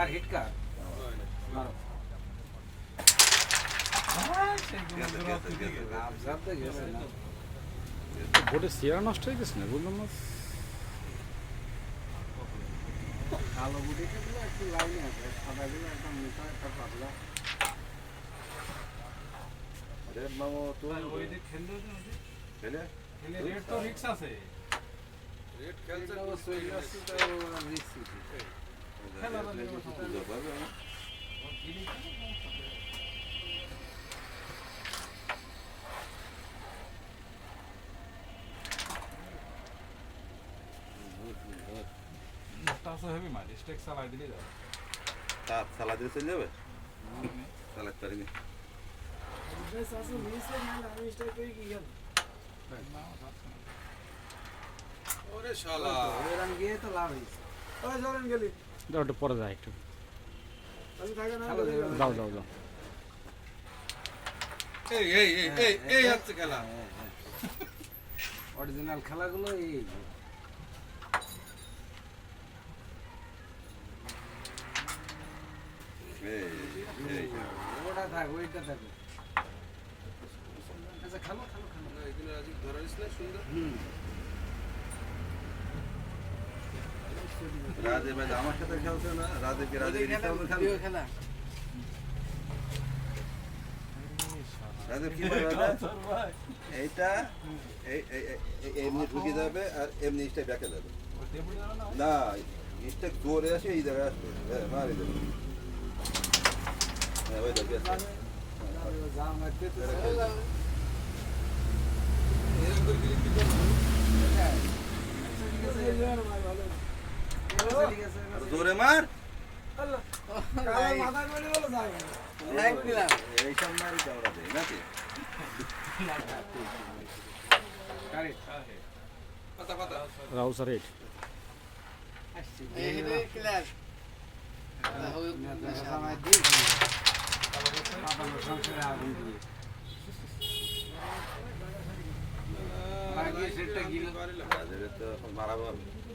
আর hit কার মারো। আবজার্ভ তো গেছে না বোটের চেয়ারা নষ্ট হয়ে গেছে না? বুঝলাম না। কালো বুটিটা গুলো একটু লাইনে আছে সাদা গুলো একদম মোটা একটা পাতলা। রেড মামো তুই খেলে? রেট তো রিক্স আছে। এটা অবশ্য এটা তো রিস্ক খেলা বাদে বুঝতে পারবে না? মোটা আছে হেভি মার স্টেক চালাই দিলে যাবে তা সালা দিয়ে চলে যাবে সালাদ পারিনি ওরে শালা এরকম গিয়ে তো লাভ হয়েছে দাও একটু পরে যায় একটু। যাও যাও যাও এই এই এই এই এই হচ্ছে খেলা। অরিজিনাল খেলাগুলো এই এই এই ওটা থাক ওইটা থাক। আচ্ছা খালো খালো খালো। এগুলো আজ ধরিস না সুন্দর? হুম। রাজে ভাই আমার সাথে খেলছে না রাজেকে রাজে খেলা রাজে কি এইটা এই এই এই- এই- এমনি ঢুকে যাবে আর এমনি স্টেপ ব্যাকে যাবে না স্টেপ জোরে আসে এই জায়গায় আসবে। হ্যাঁ মারি দেবে। হ্যাঁ ওই দেখে এরকম করে কি করব? জোরে মার দিলাম মারি চাওড়া দেয় নাকি কারেক্ট পাতা পাতা এইট মারাবো।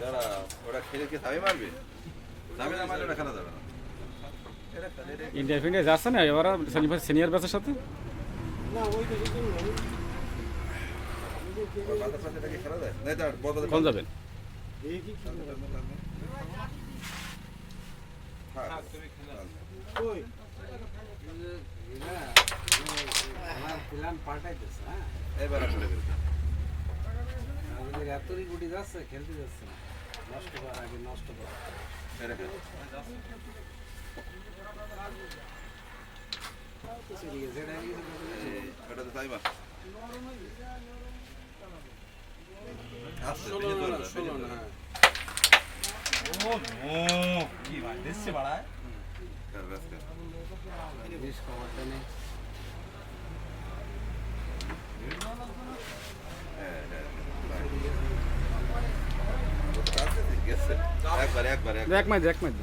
দাঁড়া ওরা খেলে কি সাবি মারবে? সাবি না মারলে ওটা খেলা যাবে না। ইন্ডিয়া ফিন্ডিয়া যাচ্ছে না? এবার সিনিয়র ব্যাচের সাথে? কোন যাবেন? এবার। আমাদের এতই গুটি যাচ্ছে খেলতে যাচ্ছে না। নষ্ট করার আগে নষ্ট করা। এটা খেলে। ঠিক আছে এটা কিছু এই, ওটা তো তাই মার আসছে, ষোলো বেশি না জোরে না, ষোলো বেশি না জোরে না। হ্যাঁ ও কি ভাই দিচ্ছে বাড়ায় কর, ব্যাস কর। বেশ খবরটা নেই হ্যাঁ, হ্যাঁ, হ্যাঁ। ও তো কাছে ঠিক গেছে। একবার একবার এক মাইজ এক মাইজ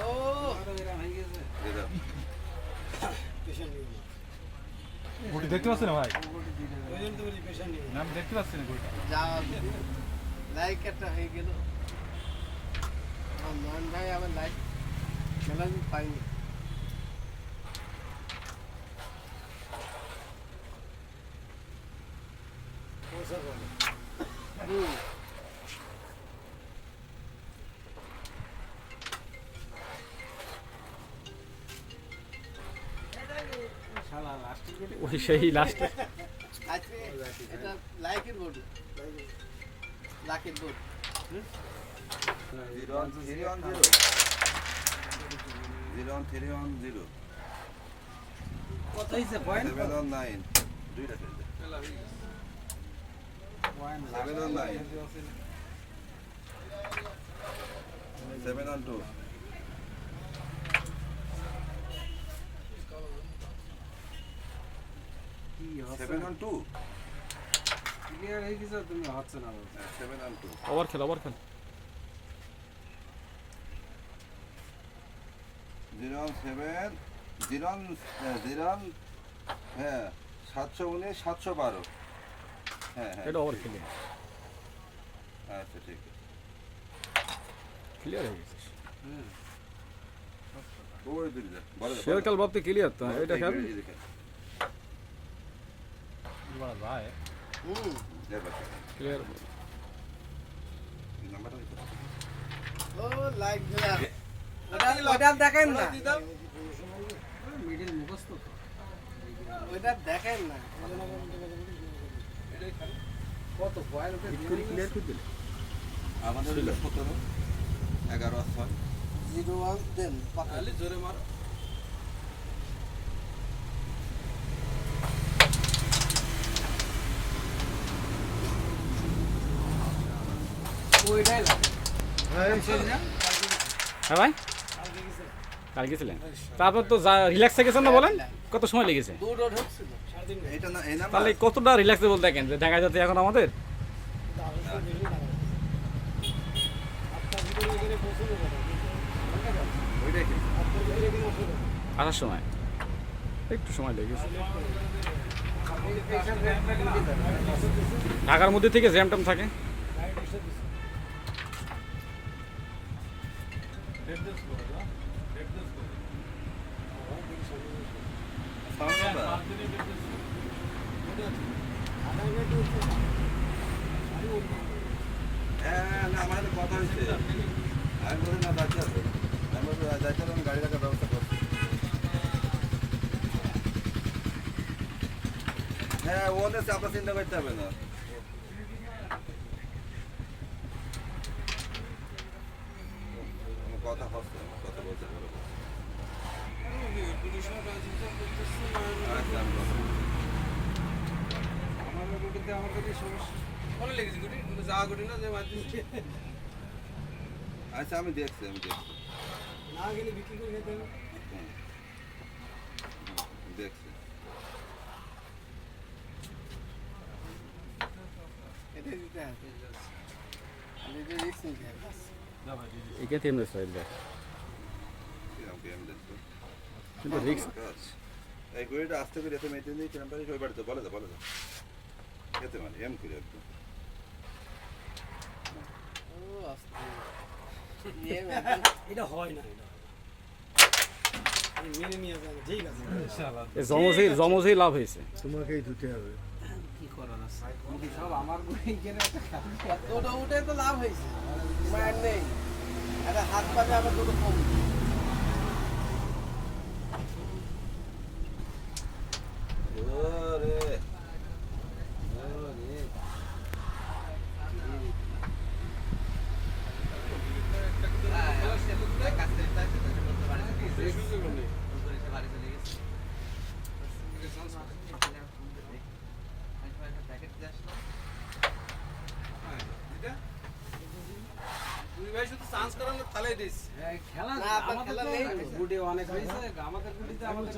ও হয়ে। গুটি দেখতে পাচ্ছেন না ভাই? গুটি দিতে হবে। না আমি দেখতে পাচ্ছি না গুটি? যা লাইক একটা হয়ে গেল। নয়ন ভাই আমার লাইক খেলা আমি পাইনি। ওয়ান জিরো কত হয়েছে পয়েন্ট নাইন দুইটা খেলছে খেলা হয়ে গেছে point seven one nine seven on two কি হচ্ছে সেভেন অন টু ক্লিয়ার হয়ে গেছে তুমি হচ্ছে না বলছো। সেভেন অন টু আবার খেল আবার খেল জিরো সেভেন জিরো জিরো হ্যাঁ সাতশো উনিশ সাতশো বারো। হ্যাঁ হ্যাঁ। এটা আবার খেলে আচ্ছা ঠিক আছে। ক্লিয়ার হয়ে গেছে। হুম খেল ভাবতে ক্লিয়ার তো এটা খেল। এই- এই হুম। ক্লিয়ার নাম্বারটা ও লাইক দিলাম ওটা ওটা দেখেন না? মিডিল মুখস্থ তো। ওটা দেখেন না। কত কয়েল উঠে ক্লিয়ার আমাদের হলো সতেরো এগারো আর ছয়। জিরো ওয়ান দেন পাকা। জোরে মারো। হ্যাঁ ভাই? কাল গেছিলেন? তারপর তো যা রিল্যাক্সে গেছেন না বলেন? কত সময় লেগেছে? তাহলে কতটা রিল্যাক্সেবল দেখেন যে ঢাকা যাতে এখন আমাদের? আসার সময়। একটু সময় লেগেছে। ঢাকার মধ্যে থেকে জ্যাম ট্যাম থাকে। হ্যাঁ না আমার কথা হয়েছে আমি বলি না যাচ্ছি আছে আমি আমি গাড়ি রাখার ব্যবস্থা করছি হ্যাঁ ও নেছে আপনার চিন্তা করতে হবে না। কথা হচ্ছে কথা বলতে ট্রানজিশন আচ্ছা আমি কথা বলছি। আমাদের রুটিতে আমার কাছে সমস্যা। ভালো লেগেছে গুটি যাওয়া গুটি না যে মারতেছি আচ্ছা আমি দেখছি আমি দেখছি। না গেলে বিক্রি করে খেতে হবে। দেখছি। এটা দিতে হবে। আমি এটা রিস্ক নিতে হবে একে তেমনি সাইড দেখ কি কিন্তু রিক্স এই গড়িটা আসতে করে এত বাড়িতে বলে বলে মানে এম করে একদম ইয়ে এটা হয় না মেনে জমজেই জমজেই লাভ হয়েছে কি করার আছে যদি সব আমার গুড়ি গেলে একটা উঠে তো লাভ হয়েছে মায়ের নেই একটা হাত পাতে আবার দুটো কম ওরে দুই ভাই শুধু চান্স করানো তালাই দিস এই খেলা না, আপনার আমাদের খেলা তো নেই। গুটি অনেক হয়েছে আমাদের গুটিতে আমাদের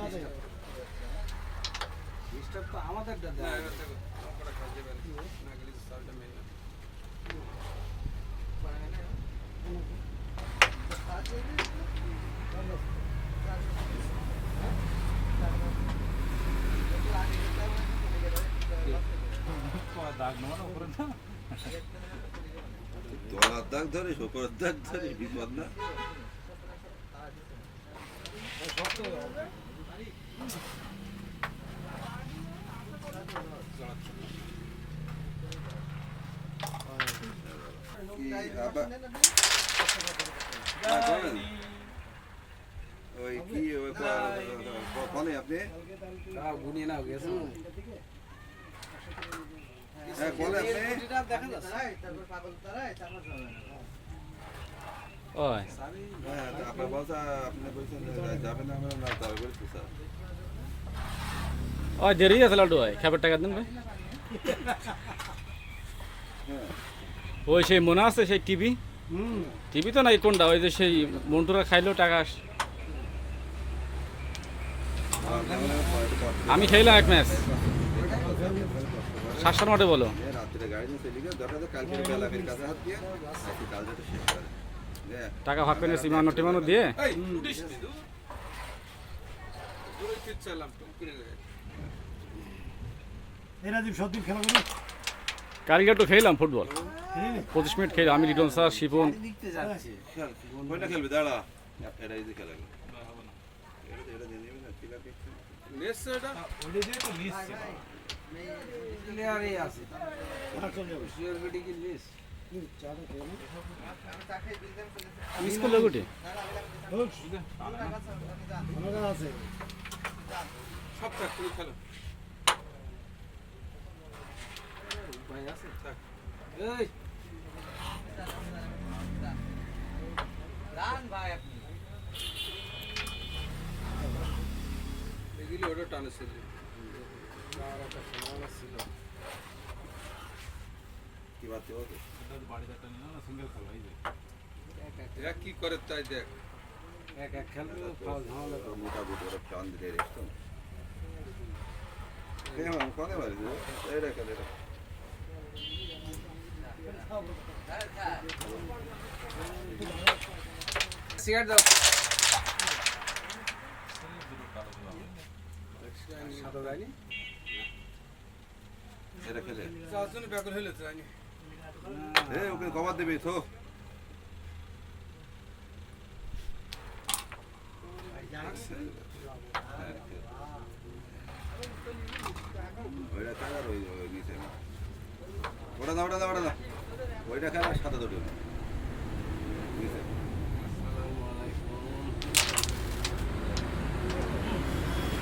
ডিস্টার্ব তো আমাদের না দেওয়া এবার দেখো আমরা কাজে বের না গেলে সালটা মেন না গলার দাগ ধরিস ওপরের দাগ ধরিস বিপদ না। ওই কি ওই কনে আপনি? গুনিয়ে নাও গেছে। হ্যাঁ বলে আপনি গুটিটা দেখা যাচ্ছে ওই। হ্যাঁ দেরি আছে লাড্ডু ভাই খাবার টাকা দেন ভাই। হ্যাঁ। ওই সেই মনে আছে সেই টিভি? টিভি তো নাই কোনটা? ওই যে সেই মন্টুরা খাইলো টাকা আমি খেলাম এক ম্যাচ। সাতটার বলো। টাকা ভাগ করে সীমানো টিমানো দিয়ে? কালকে একটু খেলাম ফুটবল। পঁচিশ মিনিট খেলাম আমি রিটন স্যার শিপন। খেলবে? দাঁড়া। খেলা ক্লিয়ারই আছে। বিডি কি লিস মিস করল গুটি আছে সব থাক, তুমি খেলো। উপায় আছে? থাক। এই! এগুলি ওটা হতো এরা কি করে তাই দেখ। এক এক খেলবে ঝামেলা ওর টান দিলে রেস্ট কনে বাড়ি সিগারেট দাও। সাদা যায়নি এটা খেলে। চারজনে ব্যাকুল হইলে জানি। এ ওকে কবার দেবে তো ওইটা খেলার ওই নিচে। ওটা না ওটা না ওটা না ওইটা খেলার সাথে দুটো নিচে।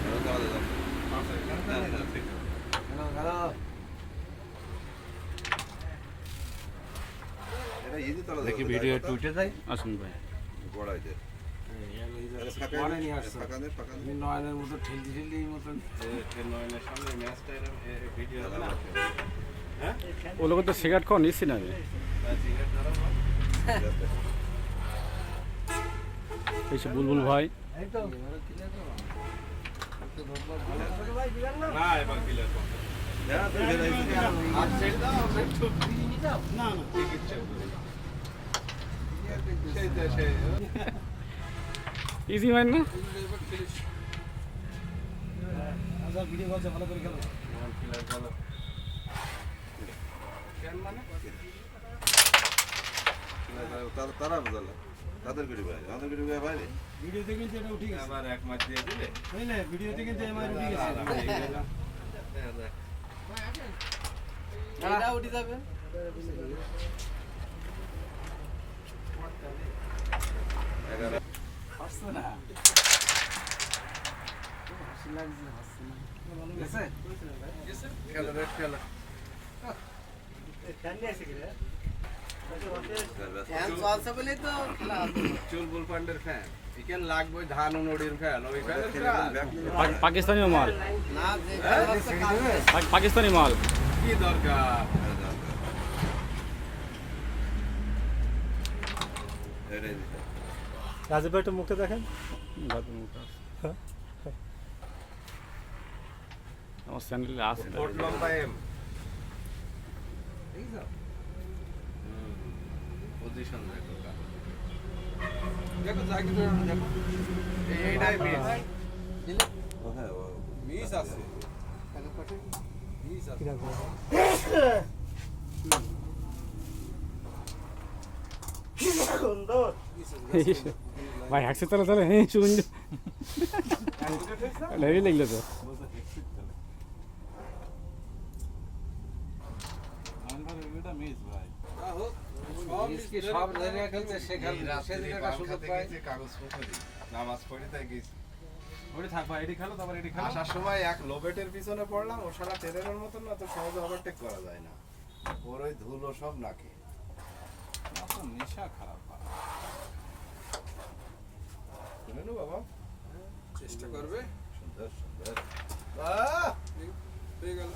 ওটা দাও, দাও, দাও। হ্যাঁ, হ্যাঁ, ঠিক আছে। হ্যালো হ্যালো এটা ইজি তলা দেখি ভিডিও টুটে যায়। আসুন ভাই। নয়নের মতো ঠেলতে ঠেলতে এই মতন। নয়নের সামনে ম্যাচটা এরকম ভিডিও ও লোক তো সিগারেট খাওয়া নিচ্ছি না আমি বুলবুল ভাই। না হ্যাঁ। না ইজি হয় না ভিডিও করছে ভালো করে খেলো ক্লিয়ার গেল তারা- তারা বুঝালো তাদের গরিব ভাই আমাদের গরিব ভাই বাইরে ভিডিওতে কিন্তু এটা উঠে গেছে আবার এক মাস দিয়ে দিলে বুঝলে ভিডিওতে কিন্তু এমআই উঠে গেছে এটা উঠে যাবে। হাসছে না হাসি লাগছে হাসছে না গেছে গেছে? খেলো, রেড খেলো। ফ্যান চলছে বলেই তো খেলা হচ্ছে। চুলবুল পান্ডের ফ্যান এখানে লাগবে ধান নড়ির ফ্যান ওই ফ্যানের ফ্যান পা- পাকিস্তানি মাল না যে খেলা হচ্ছে কালকে পা- পাকিস্তানি মাল কি দরকার এটাই দিতে রাজীব ভাই একটু মুখটা দেখেন। আমার চ্যানেলে আছে। পজিশন দেখো। দেখো দেখো। এইটাই মিস হ্যাঁ মিস আছে। সুন্দর ভাই হাসছে তাহলে তাহলে হ্যাঁ শুনুন। হেভি লাগল তো। সময় এক লোবেটের পিছনে পড়লাম ও সারা মতন না তো সহজে করা যায় না ওর ওই ধুলো সব নেশা খারাপ শুনে নো বাবা চেষ্টা করবে সুন্দর সুন্দর হয়ে গেল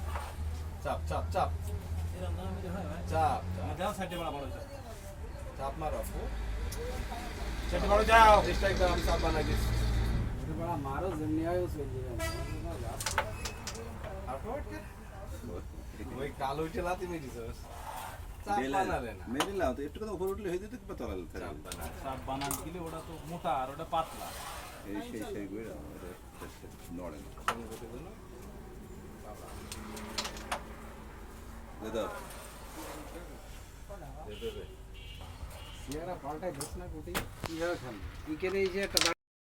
চাপ চাপ চাপ চাপ চাপ যাও সাইডে বড় বড় চাপ মারো সেটা বড় যাও চেষ্টা একদম চাপ বানাই এটা বড় মারো হয় ও চলে যাবে ওই কালো লাতি মেরেছিস চাপ বানালে না মেরিলাম তো একটু কথা উপরে উঠলে হয়ে যেত বা তলাল চাপ বানা সাপ বানান দিলে ওটা তো মোটা আর ওটা পাতলা এই সেই সেই করে নড়ে না দাদা চেহারা পাল্টাই দিস না কুটি কীভাবে খেলবে ইকের এই যে একটা